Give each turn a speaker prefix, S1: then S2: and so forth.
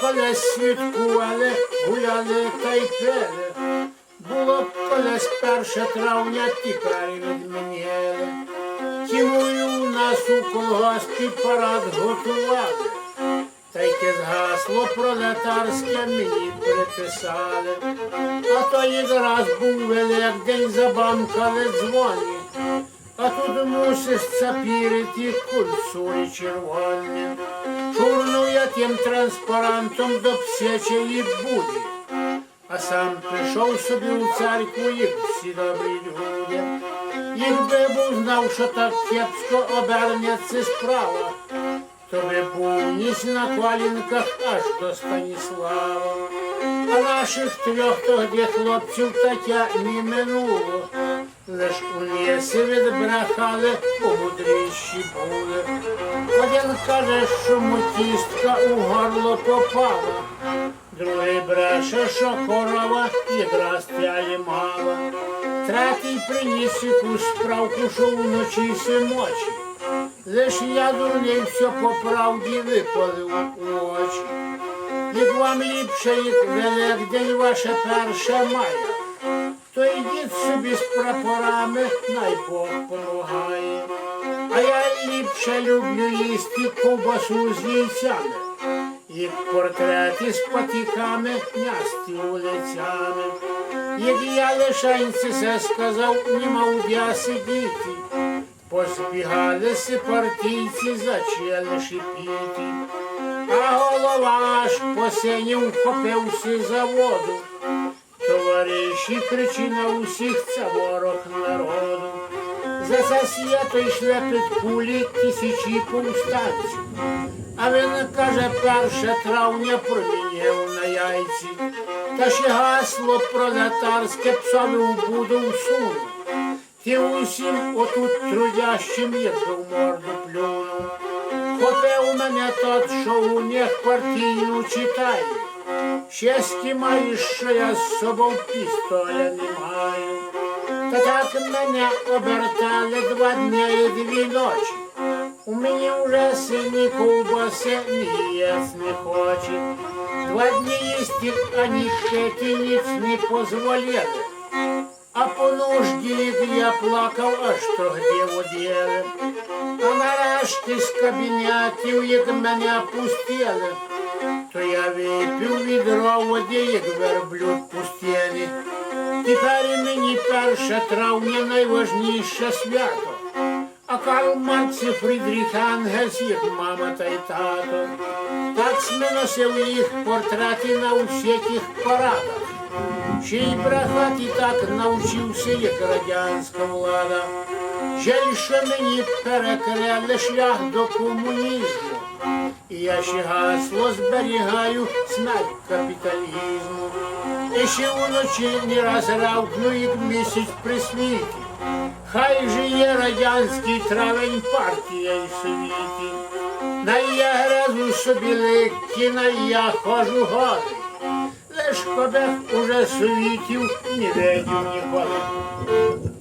S1: колись святкували, гуляли та й пили. Було б колись перше травня, тепер відміняли. Тімою у нас у колгоспі парад готували. Та й те згасло пролетарське мені приписали. А то якраз був великдень, забамкали дзвони. А тут мусиш цапірити кульсурі червоні. Шурнув я тим транспарантом до псячої буді. А сам прийшов собі у церкву, як всі добрі люди. Якби був знав, що так кепсько обернеться справа, то би був ніс на колінках аж до Станіслава. А наших трьох тоді хлопців таке не минуло. Лиш у лісі відбрехали, помудріші були. Один каже, що мотістка у горло попала, другий бреше, що корова якраз тяє мала. Третій приніс якусь справку, що вночі симочі. Лиш я дурний все по правді випалив у очі. Як вам ліпше, як великдень ваше перше має, то йдіть собі з прапорами, най Бог. А я ліпше люблю їсти ковбасу з яйцями, як портрети з патіками, нясти вулицями. Як я лишенці все сказав, нема удя сидіти. Позбігалися партійці, зачали шипіти. А голова аж посинів вхопився за воду. Товариші кричи на усіх, це ворог народу. За засвято йшли під кулі тисячі повстанців. А він каже, перше травня проміняв на яйці. Та ще гасло пролетарське псові в буду всуну. Ти усім отут трудящим якби в морду плюнув. Хопив мене тот, що у них партійну читає. Щастя маєш, що я з собою пістоля не маю. Та так мене обертали два дня і дві ночі. У мені вже сині ковбаси ні єсть не хоче. Два дні їсти, ані пити ніц не позволили. А по нужді я плакав, аж то где оділи. А нарешті з кабінетів, як мене пустили, то я випив відро води, як верблюд пустєний. Тепер і мені перше травня найважніше свято. А Карл Маркс і Фрідріх Ангельс, як мама та й тато. Так сминосив їх портрети на усяких парадах. Ще й брехати так навчився, як радянська влада. Жаль, що мені перекрили шлях до комунізму. І я ще гасло зберігаю смерть капіталізму. І ще вночі не раз равкну, як місяць при світі. Хай же є радянський травень партія і світі. На я грезу собі легкі, на я хожу голий. Лиш кобех уже світів не видів ніколи.